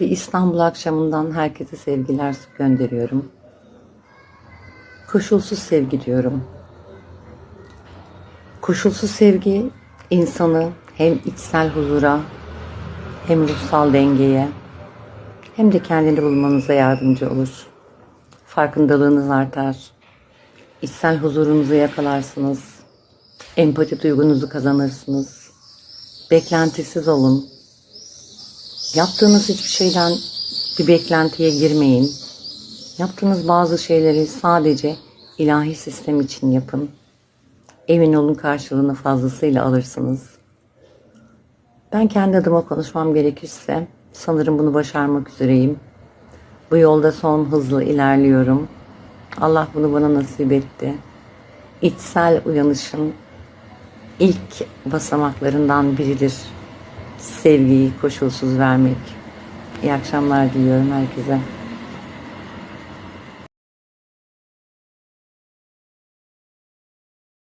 Bir İstanbul akşamından herkese sevgiler gönderiyorum. Koşulsuz sevgi diyorum. Koşulsuz sevgi insanı hem içsel huzura hem ruhsal dengeye hem de kendini bulmanıza yardımcı olur. Farkındalığınız artar. İçsel huzurunuzu yakalarsınız. Empati duygunuzu kazanırsınız. Beklentisiz olun. Yaptığınız hiçbir şeyden bir beklentiye girmeyin. Yaptığınız bazı şeyleri sadece ilahi sistem için yapın. Emin olun karşılığını fazlasıyla alırsınız. Ben kendi adıma konuşmam gerekirse sanırım bunu başarmak üzereyim. Bu yolda son hızla ilerliyorum. Allah bunu bana nasip etti. İçsel uyanışın ilk basamaklarından biridir. Sevgiyi koşulsuz vermek. İyi akşamlar diliyorum herkese.